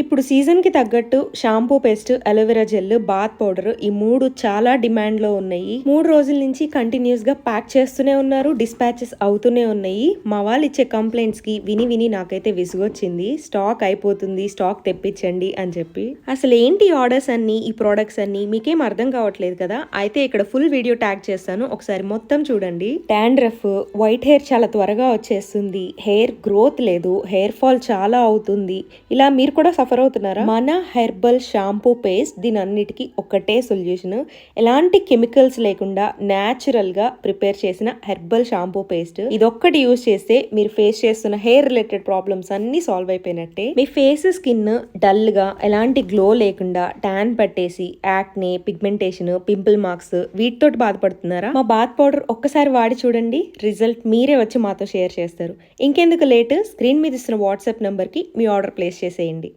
ఇప్పుడు సీజన్కి తగ్గట్టు shampoo paste aloe vera gel bath powder ఈ మూడు చాలా డిమాండ్లో ఉన్నాయి. మూడు రోజుల నుంచి కంటిన్యూస్గా ప్యాక్ చేస్తూనే ఉన్నారు డిస్పాచెస్ అవుతూనే ఉన్నాయి. మా వాళ్ళు ఇచ్చే కంప్లైంట్స్కి విని విని నాకైతే విసుగొచ్చింది. స్టాక్ అయిపోతుంది స్టాక్ తెప్పించండి అని చెప్పి. అసలు ఏంటి ఆర్డర్స్ అన్ని ఈ ప్రోడక్ట్స్ అన్ని? మీకేం అర్థం కావట్లేదు కదా? అయితే ఇక్కడ ఫుల్ వీడియో ట్యాగ్ చేస్తాను ఒకసారి మొత్తం చూడండి. డాండ్రఫ్ వైట్ హెయిర్ చాలా త్వరగా వచ్చేస్తుంది. హెయిర్ గ్రోత్ లేదు హెయిర్ ఫాల్ చాలా అవుతుంది. ఇలా మీరు కూడా సఫర్ అవుతున్నారా? మన హెర్బల్ షాంపూ పేస్ట్ దీని అన్నిటికీ ఒకటే సొల్యూషన్. ఎలాంటి కెమికల్స్ లేకుండా న్యాచురల్గా ప్రిపేర్ చేసిన హెర్బల్ షాంపూ పేస్ట్. ఇదొక్కటి యూజ్ చేస్తే మీరు ఫేస్ చేస్తున్న హెయిర్ రిలేటెడ్ ప్రాబ్లమ్స్ అన్ని సాల్వ్ అయిపోయినట్టే. మీ ఫేస్ స్కిన్ డల్గా ఎలాంటి గ్లో లేకుండా ట్యాన్ పట్టేసి యాక్నే పిగ్మెంటేషన్ పింపుల్ మార్క్స్ వీటితోటి బాధపడుతున్నారా? మా బాత్ పౌడర్ ఒక్కసారి వాడి చూడండి. రిజల్ట్ మీరే వచ్చి మాతో షేర్ చేస్తారు. ఇంకెందుకు లేట్? స్క్రీన్ మీద ఇస్తున్న వాట్సాప్ నంబర్కి మీ ఆర్డర్ ప్లేస్ చేసేయండి.